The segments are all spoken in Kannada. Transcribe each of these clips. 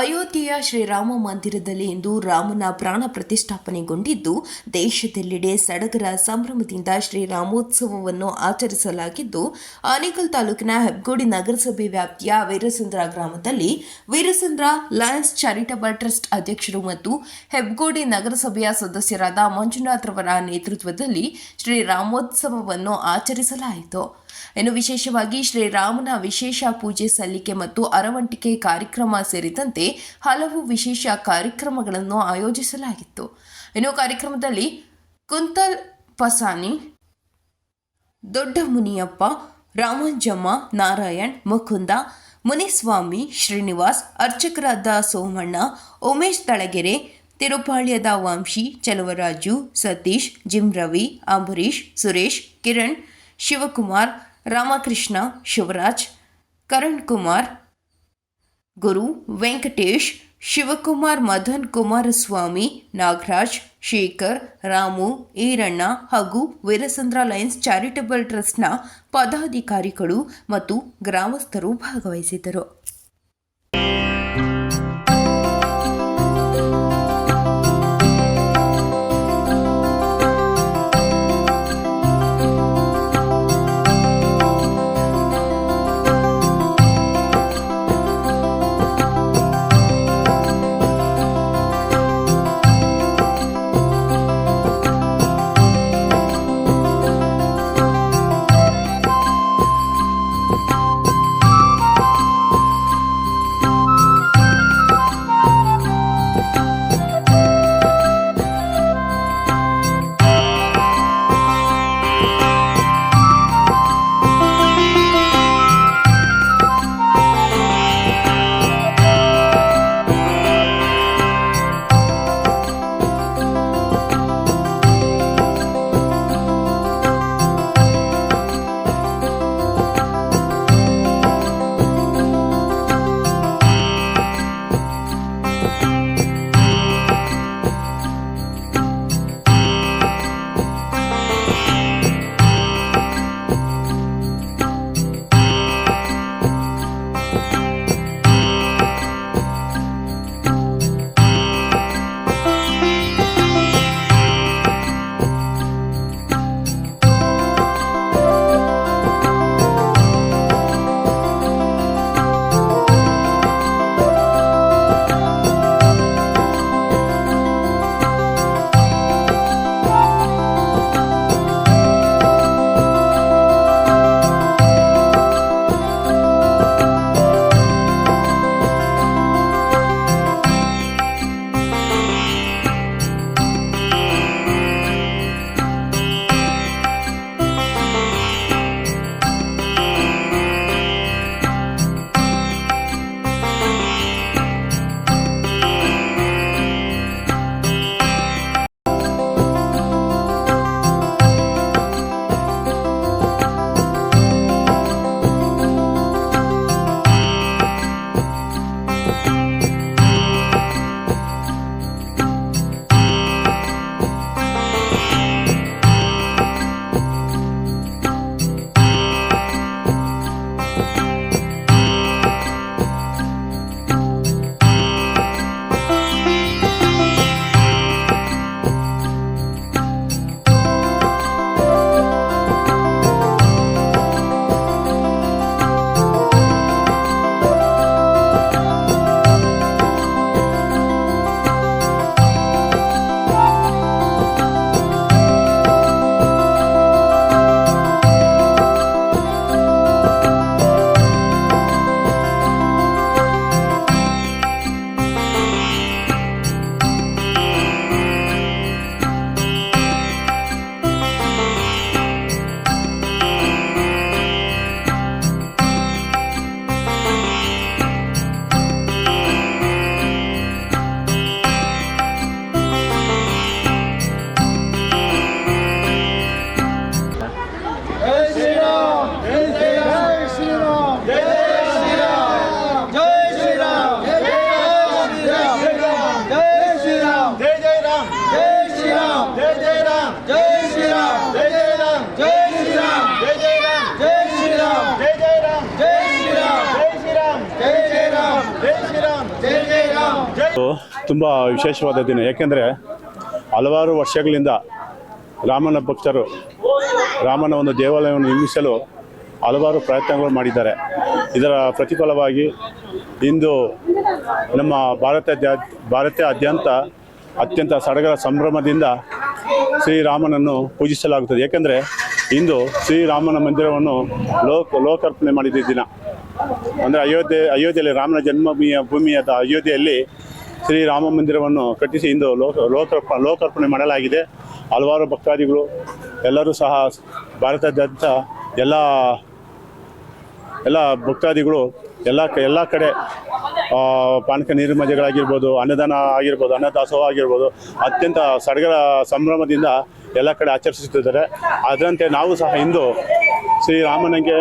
ಅಯೋಧ್ಯೆಯ ಶ್ರೀರಾಮ ಮಂದಿರದಲ್ಲಿ ಇಂದು ರಾಮನ ಪ್ರಾಣ ಪ್ರತಿಷ್ಠಾಪನೆಗೊಂಡಿದ್ದು, ದೇಶದೆಲ್ಲೆಡೆ ಸಡಗರ ಸಂಭ್ರಮದಿಂದ ಶ್ರೀರಾಮೋತ್ಸವವನ್ನು ಆಚರಿಸಲಾಗಿದ್ದು, ಆನೇಕಲ್ ತಾಲೂಕಿನ ಹೆಬ್ಗೋಡಿ ನಗರಸಭೆ ವ್ಯಾಪ್ತಿಯ ವೀರಸಂದ್ರ ಗ್ರಾಮದಲ್ಲಿ ವೀರಸಂದ್ರ ಲಯನ್ಸ್ ಚಾರಿಟಬಲ್ ಟ್ರಸ್ಟ್ ಅಧ್ಯಕ್ಷರು ಮತ್ತು ಹೆಬ್ಗೋಡಿ ನಗರಸಭೆಯ ಸದಸ್ಯರಾದ ಮಂಜುನಾಥ್ ರವರ ನೇತೃತ್ವದಲ್ಲಿ ಶ್ರೀರಾಮೋತ್ಸವವನ್ನು ಆಚರಿಸಲಾಯಿತು. ಇನ್ನು ವಿಶೇಷವಾಗಿ ಶ್ರೀರಾಮನ ವಿಶೇಷ ಪೂಜೆ ಸಲ್ಲಿಕೆ ಮತ್ತು ಅರವಂಟಿಕೆ ಕಾರ್ಯಕ್ರಮ ಸೇರಿದಂತೆ ಹಲವು ವಿಶೇಷ ಕಾರ್ಯಕ್ರಮಗಳನ್ನು ಆಯೋಜಿಸಲಾಗಿತ್ತು. ಇನ್ನು ಕಾರ್ಯಕ್ರಮದಲ್ಲಿ ಕುಂತಲ್ ಪಸಾನಿ ದೊಡ್ಡ ಮುನಿಯಪ್ಪ ರಾಮಂಜಮ್ಮ, ನಾರಾಯಣ್, ಮುಕುಂದ, ಮುನಿಸ್ವಾಮಿ, ಶ್ರೀನಿವಾಸ್, ಅರ್ಚಕರಾದ ಸೋಮಣ್ಣ, ಉಮೇಶ್ ತಳಗೆರೆ, ತಿರುಪಾಳ್ಯದ ವಂಶಿ, ಚಲುವರಾಜು, ಸತೀಶ್ ಜಿಮ್ ರವಿ ಅಂಬರೀಶ್ ಸುರೇಶ್, ಕಿರಣ್ ಶಿವಕುಮಾರ್, ರಾಮಕೃಷ್ಣ, ಶಿವರಾಜ್, ಕರಣ್ ಕುಮಾರ್, ಗುರು ವೆಂಕಟೇಶ್, ಶಿವಕುಮಾರ್, ಮದನ್ ಕುಮಾರಸ್ವಾಮಿ, ನಾಗರಾಜ್, ಶೇಖರ್, ರಾಮು, ಈರಣ್ಣ ಹಾಗೂ ವೀರಸಂದ್ರ ಲಯನ್ಸ್ ಚಾರಿಟಬಲ್ ಟ್ರಸ್ಟ್ನ ಪದಾಧಿಕಾರಿಗಳು ಮತ್ತು ಗ್ರಾಮಸ್ಥರು ಭಾಗವಹಿಸಿದ್ದರು. ತುಂಬ ವಿಶೇಷವಾದ ದಿನ ಯಾಕೆಂದರೆ ಹಲವಾರು ವರ್ಷಗಳಿಂದ ರಾಮನ ಭಕ್ತರು ರಾಮನ ಒಂದು ದೇವಾಲಯವನ್ನು ನಿರ್ಮಿಸಲು ಹಲವಾರು ಪ್ರಯತ್ನಗಳು ಮಾಡಿದ್ದಾರೆ ಇದರ ಪ್ರತಿಫಲವಾಗಿ ಇಂದು ನಮ್ಮ ಭಾರತ ಭಾರತೀಯ ಆದ್ಯಂತ ಅತ್ಯಂತ ಸಡಗರ ಸಂಭ್ರಮದಿಂದ ಶ್ರೀರಾಮನನ್ನು ಪೂಜಿಸಲಾಗುತ್ತದೆ. ಏಕೆಂದರೆ ಇಂದು ಶ್ರೀರಾಮನ ಮಂದಿರವನ್ನು ಲೋಕ, ಲೋಕಾರ್ಪಣೆ ಮಾಡಿದ ದಿನ. ಅಂದರೆ ಅಯೋಧ್ಯೆ, ಅಯೋಧ್ಯೆಯಲ್ಲಿ ರಾಮನ ಜನ್ಮಭೂಮಿಯ, ಭೂಮಿಯಾದ ಅಯೋಧ್ಯೆಯಲ್ಲಿ ಶ್ರೀರಾಮ ಮಂದಿರವನ್ನು ಕಟ್ಟಿಸಿ ಇಂದು ಲೋಕ, ಲೋಕಾರ್ಪ, ಲೋಕಾರ್ಪಣೆ ಮಾಡಲಾಗಿದೆ. ಹಲವಾರು ಭಕ್ತಾದಿಗಳು, ಎಲ್ಲರೂ ಸಹ ಭಾರತದಾದ್ಯಂತ ಎಲ್ಲ ಎಲ್ಲ ಭಕ್ತಾದಿಗಳು ಎಲ್ಲ ಎಲ್ಲ ಕಡೆ ಪಾನಕ ನೀರು ಮಜೆಗಳಾಗಿರ್ಬೋದು ಅನ್ನದಾನ ಆಗಿರ್ಬೋದು, ಅನ್ನದಾಸೋಹ ಆಗಿರ್ಬೋದು, ಅತ್ಯಂತ ಸಡಗರ ಸಂಭ್ರಮದಿಂದ ಎಲ್ಲ ಕಡೆ ಆಚರಿಸುತ್ತಿದ್ದಾರೆ. ಅದರಂತೆ ನಾವು ಸಹ ಇಂದು ಶ್ರೀರಾಮನಿಗೆ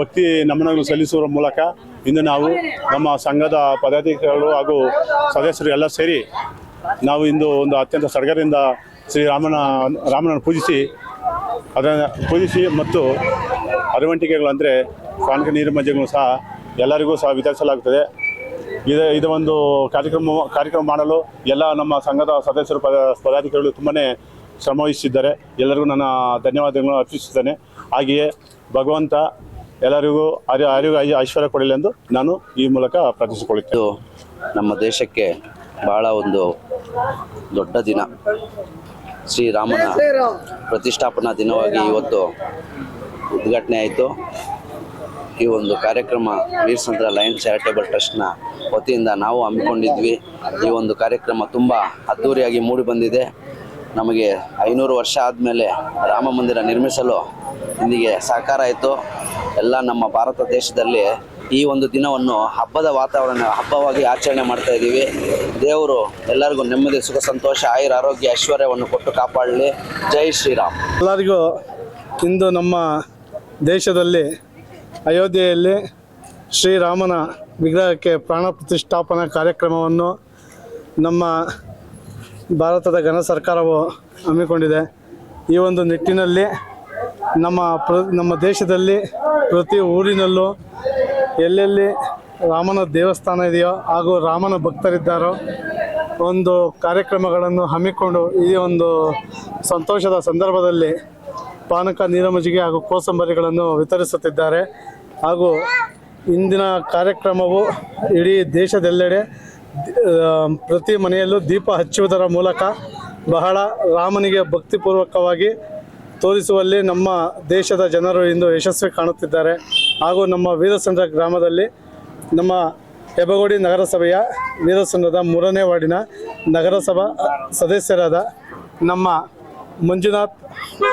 ಭಕ್ತಿ ನಮನಗಳು ಸಲ್ಲಿಸುವ ಮೂಲಕ ಇಂದು ನಾವು ನಮ್ಮ ಸಂಘದ ಪದಾಧಿಕಾರಿಗಳು ಹಾಗೂ ಸದಸ್ಯರು ಎಲ್ಲ ಸೇರಿ ನಾವು ಇಂದು ಒಂದು ಅತ್ಯಂತ ಸಡಗರದಿಂದ ಶ್ರೀರಾಮನ ರಾಮನನ್ನು ಪೂಜಿಸಿ ಅದನ್ನು ಪೂಜಿಸಿ ಮತ್ತು ಅರವಂಟಿಕೆಗಳು ಅಂದರೆ ಪಾನಕ ನೀರು ಸಹ ಎಲ್ಲರಿಗೂ ಸಹ ವಿತರಿಸಲಾಗುತ್ತದೆ. ಇದು ಇದು ಒಂದು ಕಾರ್ಯಕ್ರಮ ಕಾರ್ಯಕ್ರಮ ಮಾಡಲು ಎಲ್ಲ ನಮ್ಮ ಸಂಘದ ಸದಸ್ಯರು, ಪದ, ಪದಾಧಿಕಾರಿಗಳು ತುಂಬಾ ಶ್ರಮವಹಿಸಿದ್ದಾರೆ. ಎಲ್ಲರಿಗೂ ನನ್ನ ಧನ್ಯವಾದಗಳನ್ನು ಅರ್ಪಿಸುತ್ತೇನೆ. ಹಾಗೆಯೇ ಭಗವಂತ ಎಲ್ಲರಿಗೂ ಅರಿ, ಅರಿವು ಐಶ್ವರ್ಯ ಕೊಡಲಿ ಎಂದು ನಾನು ಈ ಮೂಲಕ ಪ್ರಾರ್ಥಿಸಿಕೊಳ್ಳುತ್ತೇನೆ. ನಮ್ಮ ದೇಶಕ್ಕೆ ಬಹಳ ಒಂದು ದೊಡ್ಡ ದಿನ. ಶ್ರೀರಾಮನ ಪ್ರತಿಷ್ಠಾಪನಾ ದಿನವಾಗಿ ಇವತ್ತು ಉದ್ಘಾಟನೆ ಆಯಿತು. ಈ ಒಂದು ಕಾರ್ಯಕ್ರಮ ವೀರಸಂದ್ರ ಲಯನ್ಸ್ ಚಾರಿಟೇಬಲ್ ಟ್ರಸ್ಟ್ನ ವತಿಯಿಂದ ನಾವು ಹಮ್ಮಿಕೊಂಡಿದ್ವಿ. ಈ ಒಂದು ಕಾರ್ಯಕ್ರಮ ತುಂಬ ಅದ್ಧೂರಿಯಾಗಿ ಮೂಡಿ ಬಂದಿದೆ. ನಮಗೆ ಐನೂರು ವರ್ಷ ಆದಮೇಲೆ ರಾಮ ಮಂದಿರ ನಿರ್ಮಿಸಲು ಇಂದಿಗೆ ಸಹಕಾರ ಆಯಿತು. ಎಲ್ಲ ನಮ್ಮ ಭಾರತ ದೇಶದಲ್ಲಿ ಈ ಒಂದು ದಿನವನ್ನು ಹಬ್ಬದ ವಾತಾವರಣ, ಹಬ್ಬವಾಗಿ ಆಚರಣೆ ಮಾಡ್ತಾ ಇದ್ದೀವಿ. ದೇವರು ಎಲ್ಲರಿಗೂ ನೆಮ್ಮದಿ, ಸುಖ, ಸಂತೋಷ, ಆಯುರ, ಆರೋಗ್ಯ, ಐಶ್ವರ್ಯವನ್ನು ಕೊಟ್ಟು ಕಾಪಾಡಲಿ. ಜೈ ಶ್ರೀರಾಮ್. ಎಲ್ಲರಿಗೂ ಇಂದು ನಮ್ಮ ದೇಶದಲ್ಲಿ ಅಯೋಧ್ಯೆಯಲ್ಲಿ ಶ್ರೀರಾಮನ ವಿಗ್ರಹಕ್ಕೆ ಪ್ರಾಣ ಪ್ರತಿಷ್ಠಾಪನಾ ಕಾರ್ಯಕ್ರಮವನ್ನು ನಮ್ಮ ಭಾರತದ ಘನ ಸರ್ಕಾರವು ಹಮ್ಮಿಕೊಂಡಿದೆ. ಈ ಒಂದು ನಿಟ್ಟಿನಲ್ಲಿ ನಮ್ಮ ಪ್ರ, ನಮ್ಮ ದೇಶದಲ್ಲಿ ಪ್ರತಿ ಊರಿನಲ್ಲೂ ಎಲ್ಲೆಲ್ಲಿ ರಾಮನ ದೇವಸ್ಥಾನ ಇದೆಯೋ ಹಾಗೂ ರಾಮನ ಭಕ್ತರಿದ್ದಾರೋ ಒಂದು ಕಾರ್ಯಕ್ರಮಗಳನ್ನು ಹಮ್ಮಿಕೊಂಡು ಈ ಒಂದು ಸಂತೋಷದ ಸಂದರ್ಭದಲ್ಲಿ ಪಾನಕ ನೀರಮಜಿಗೆ ಹಾಗೂ ಕೋಸಂಬರಿಗಳನ್ನು ವಿತರಿಸುತ್ತಿದ್ದಾರೆ. ಹಾಗೂ ಇಂದಿನ ಕಾರ್ಯಕ್ರಮವು ಇಡೀ ದೇಶದೆಲ್ಲೆಡೆ ಪ್ರತಿ ಮನೆಯಲ್ಲೂ ದೀಪ ಹಚ್ಚುವುದರ ಮೂಲಕ ಬಹಳ ರಾಮನಿಗೆ ಭಕ್ತಿಪೂರ್ವಕವಾಗಿ ತೋರಿಸುವಲ್ಲಿ ನಮ್ಮ ದೇಶದ ಜನರು ಇಂದು ಯಶಸ್ವಿ ಕಾಣುತ್ತಿದ್ದಾರೆ. ಹಾಗೂ ನಮ್ಮ ವೀರಸಂದ್ರ ಗ್ರಾಮದಲ್ಲಿ ನಮ್ಮ ಹೆಬಗೋಡಿ ನಗರಸಭೆಯ ವೀರಸಂದ್ರದ ಮೂರನೇ ವಾರ್ಡಿನ ನಗರಸಭಾ ಸದಸ್ಯರಾದ ನಮ್ಮ ಮಂಜುನಾಥ್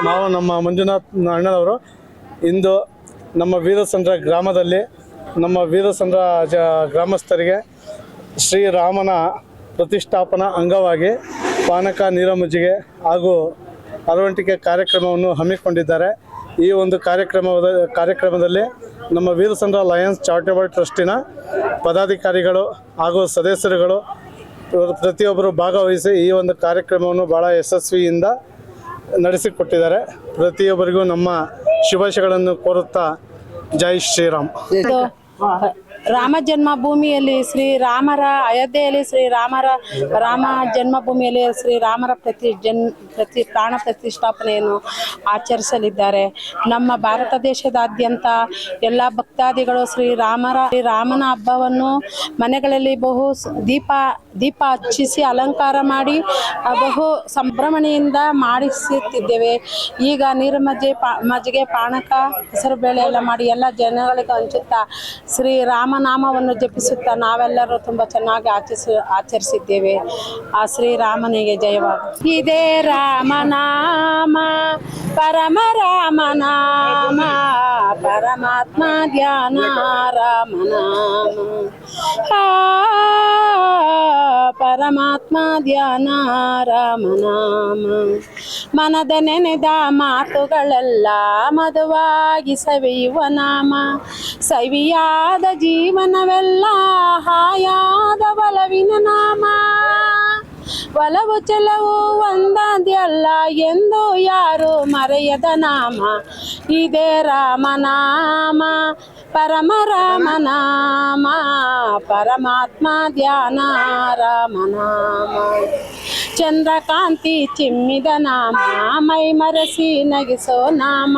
ನಾವು ನಮ್ಮ ಮಂಜುನಾಥ್ ಅಣ್ಣನವರು ಇಂದು ನಮ್ಮ ವೀರಸಂದ್ರ ಗ್ರಾಮದಲ್ಲಿ, ನಮ್ಮ ವೀರಸಂದ್ರ ಜ ಗ್ರಾಮಸ್ಥರಿಗೆ ಶ್ರೀರಾಮನ ಪ್ರತಿಷ್ಠಾಪನಾ ಅಂಗವಾಗಿ ಪಾನಕ ನೀರಮಜ್ಜಿಗೆ ಹಾಗೂ ಅರವಂಟಿಕೆ ಕಾರ್ಯಕ್ರಮವನ್ನು ಹಮ್ಮಿಕೊಂಡಿದ್ದಾರೆ. ಈ ಒಂದು ಕಾರ್ಯಕ್ರಮ ಕಾರ್ಯಕ್ರಮದಲ್ಲಿ ನಮ್ಮ ವೀರಸಂದ್ರ ಲಯನ್ಸ್ ಚಾರಿಟೇಬಲ್ ಟ್ರಸ್ಟಿನ ಪದಾಧಿಕಾರಿಗಳು ಹಾಗೂ ಸದಸ್ಯರುಗಳು ಪ್ರತಿಯೊಬ್ಬರು ಭಾಗವಹಿಸಿ ಈ ಒಂದು ಕಾರ್ಯಕ್ರಮವನ್ನು ಭಾಳ ಯಶಸ್ವಿಯಿಂದ ನಡೆಸಿಕೊಟ್ಟಿದ್ದಾರೆ. ಪ್ರತಿಯೊಬ್ಬರಿಗೂ ನಮ್ಮ ಶುಭಾಶಯಗಳನ್ನು ಕೋರುತ್ತಾ ಜೈ ಶ್ರೀರಾಮ್. ರಾಮ ಜನ್ಮಭೂಮಿಯಲ್ಲಿ ಶ್ರೀರಾಮರ ಅಯೋಧ್ಯೆಯಲ್ಲಿ ಶ್ರೀರಾಮರ ರಾಮ ಜನ್ಮಭೂಮಿಯಲ್ಲಿ ಶ್ರೀರಾಮರ ಪ್ರತಿ ಜನ್, ಪ್ರತಿ ಪ್ರಾಣ ಪ್ರತಿಷ್ಠಾಪನೆಯನ್ನು ಆಚರಿಸಲಿದ್ದಾರೆ. ನಮ್ಮ ಭಾರತ ದೇಶದಾದ್ಯಂತ ಎಲ್ಲ ಭಕ್ತಾದಿಗಳು ಶ್ರೀರಾಮರ ಶ್ರೀರಾಮನ ಹಬ್ಬವನ್ನು ಮನೆಗಳಲ್ಲಿ ಬಹು ದೀಪ ದೀಪ ಹಚ್ಚಿಸಿ ಅಲಂಕಾರ ಮಾಡಿ ಬಹು ಸಂಭ್ರಮಣೆಯಿಂದ ಮಾಡಿಸುತ್ತಿದ್ದೇವೆ. ಈಗ ನೀರು ಮಜ್ಜೆ ಪಾ ಮಜ್ಜಿಗೆ ಪಾನಕ ಹೆಸರು ಬೇಳೆ ಎಲ್ಲ ಮಾಡಿ ಎಲ್ಲ ಜನಗಳಿಗೆ ಹಂಚುತ್ತಾ ಶ್ರೀರಾಮನಾಮವನ್ನು ಜಪಿಸುತ್ತಾ ನಾವೆಲ್ಲರೂ ತುಂಬ ಚೆನ್ನಾಗಿ ಆಚರಿಸ ಆಚರಿಸಿದ್ದೇವೆ. ಆ ಶ್ರೀರಾಮನಿಗೆ ಜಯವಾಗಲಿ. ಇದೇ ರಾಮನಾಮ ಪರಮ ರಾಮನಾಮ ಪರಮಾತ್ಮ ಧ್ಯಾನ ರಾಮನಾಮ. ಆ, ಪರಮಾತ್ಮ ಧ್ಯಾನ ರಾಮನಾಮ ಮನದ ನೆನೆದ ಮಾತುಗಳೆಲ್ಲ ಮದುವಾಗಿ ಸವಿಯುವ ನಾಮ. ಸವಿಯಾದ ಜೀವನವೆಲ್ಲ ಹಾಯಾದ ಒಲವಿನ ನಾಮ. ಒಲವು ಚೆಲವು ಒಂದಾದ್ಯಲ್ಲ ಎಂದು ಯಾರು ಮರೆಯದ ನಾಮ. ಇದೇ ರಾಮನಾಮ ಪರಮ ರಾಮ ನಾಮ ಪರಮಾತ್ಮ ಧ್ಯಾನ ರಾಮ ನಾಮ ಚಂದ್ರಕಾಂತಿ ಚಿಮ್ಮಿದ ನಾಮ ಮೈ ಮರೆಸಿ ನಗಿಸೋ ನಾಮ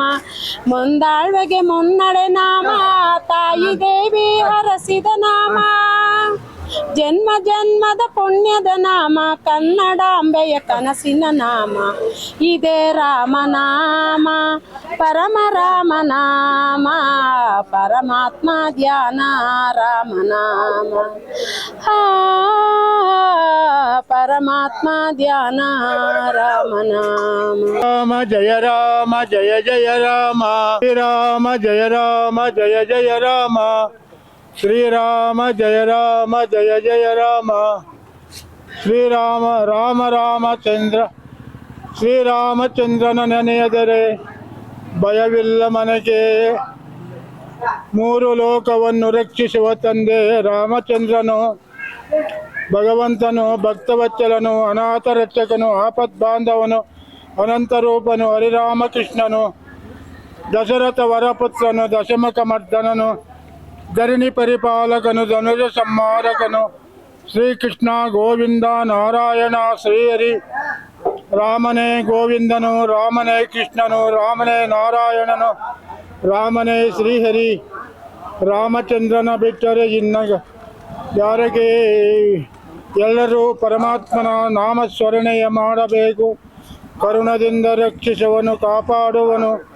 ಮುಂದಾಳ್ವೆಗೆ ಮುನ್ನಡೆ ನಾಮ ತಾಯಿ ದೇವಿ ಹರಸಿದ ನಾಮ ಜನ್ಮ ಜನ್ಮದ ಪುಣ್ಯದ ನಾಮ ಕನ್ನಡಾಂಬೆಯ ಕನಸಿನ ನಾಮ ಇದೇ ರಾಮನಾಮ ಪರಮ ರಾಮನಾಮ ಪರಮಾತ್ಮ ಧ್ಯಾನ ರಾಮನಾಮ ಆ, ಪರಮಾತ್ಮ ಧ್ಯಾನ ರಾಮನಾಮ ರಾಮ ಜಯ ರಾಮ ಜಯ ಜಯ ರಾಮ ಶ್ರೀರಾಮ ಜಯ ರಾಮ ಜಯ ಜಯ ರಾಮ ಶ್ರೀರಾಮ, ಜಯ ರಾಮ, ಜಯ ಜಯ ರಾಮ. ಶ್ರೀರಾಮ, ರಾಮ ರಾಮಚಂದ್ರ ಶ್ರೀರಾಮಚಂದ್ರನ ನೆನೆಯದರೆ ಭಯವಿಲ್ಲ ಮನೆಗೆ. ಮೂರು ಲೋಕವನ್ನು ರಕ್ಷಿಸುವ ತಂದೆ ರಾಮಚಂದ್ರನು. ಭಗವಂತನು, ಭಕ್ತವಚ್ಚಲನು ಅನಾಥ ರಕ್ಷಕನು ಆಪತ್ ಬಾಂಧವನು ಅನಂತ ರೂಪನು ಹರಿರಾಮಕೃಷ್ಣನು, ದಶರಥ ವರಪುತ್ರನು ದಶಮಕ ಮರ್ದನನು ಧರಣಿ ಪರಿಪಾಲಕನು, ಧನುಜ ಸಂಹಾರಕನು, ಶ್ರೀಕೃಷ್ಣ ಗೋವಿಂದ ನಾರಾಯಣ ಶ್ರೀಹರಿ. ರಾಮನೇ ಗೋವಿಂದನು, ರಾಮನೇ ಕೃಷ್ಣನು, ರಾಮನೇ ನಾರಾಯಣನು, ರಾಮನೇ ಶ್ರೀಹರಿ. ರಾಮಚಂದ್ರನ ಬಿಟ್ಟರೆ ಇನ್ನ ಯಾರಿಗೆ? ಎಲ್ಲರೂ ಪರಮಾತ್ಮನ ನಾಮಸ್ಮರಣೆಯ ಮಾಡಬೇಕು. ಕರುಣದಿಂದ ರಕ್ಷಿಸುವನು ಕಾಪಾಡುವನು